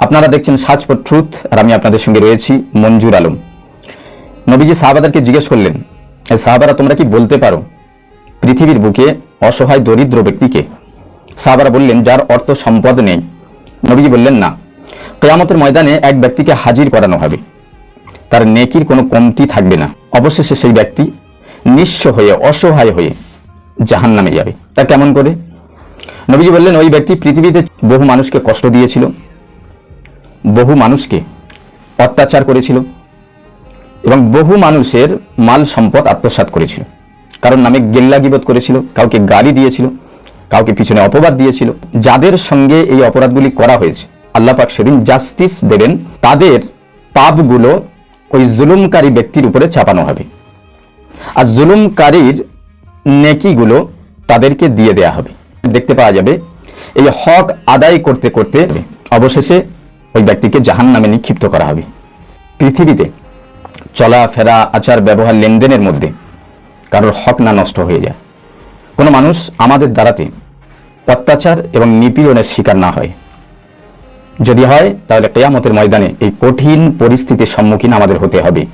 আপনারা দেখছেন সাজ ফর ট্রুথ, আর আমি আপনাদের সঙ্গে রয়েছি মঞ্জুর আলম। নবীজি সাহাবাদারকে জিজ্ঞেস করলেন, "এ সাহাবারা, তোমরা কি বলতে পারো পৃথিবীর বুকে অসহায় দরিদ্র ব্যক্তিকে? সাহাবারা বললেন, যার অর্থ সম্পদ নেই। নবীজি বললেন, না, কেয়ামতের ময়দানে এক ব্যক্তিকে হাজির করানো হবে। তার নেকির কোনো কমতি থাকবে না। অবশেষে সেই ব্যক্তি নিঃস্ব হয়ে, অসহায় হয়ে জাহান নামে যাবে। তা কেমন করে? নবীজি বললেন, ওই ব্যক্তি পৃথিবীতে বহু মানুষকে কষ্ট দিয়েছিল বহু মানুষকে অত্যাচার করেছিল এবং বহু মানুষের মাল সম্পদ আত্মসাৎ করেছিল। কারোর নামে গেল্লা গিবত করেছিল, কাউকে গালি দিয়েছিল, কাউকে পিছনে অপবাদ দিয়েছিল। যাদের সঙ্গে এই অপরাধগুলি করা হয়েছে, আল্লাহ পাক সেদিন জাস্টিস দেবেন, তাদের পাপগুলো ওই জুলুমকারী ব্যক্তির উপরে চাপানো হবে। আর জুলুমকারীর নেকিগুলো তাদেরকে দিয়ে দেয়া হবে। দেখতে পাওয়া যাবে, এই হক আদায় করতে করতে অবশেষে ওই ব্যক্তিকে জাহান নামে নিক্ষিপ্ত করা হবে। পৃথিবীতে চলাফেরা, আচার, ব্যবহার, লেনদেনের মধ্যে কারোর হক না নষ্ট হয়ে যায়। কোনো মানুষ আমাদের দ্বারাতে অত্যাচার এবং নিপীড়নের শিকার না হয়। যদি হয়, তাহলে কেয়ামতের ময়দানে এই কঠিন পরিস্থিতির সম্মুখীন আমাদের হতে হবে।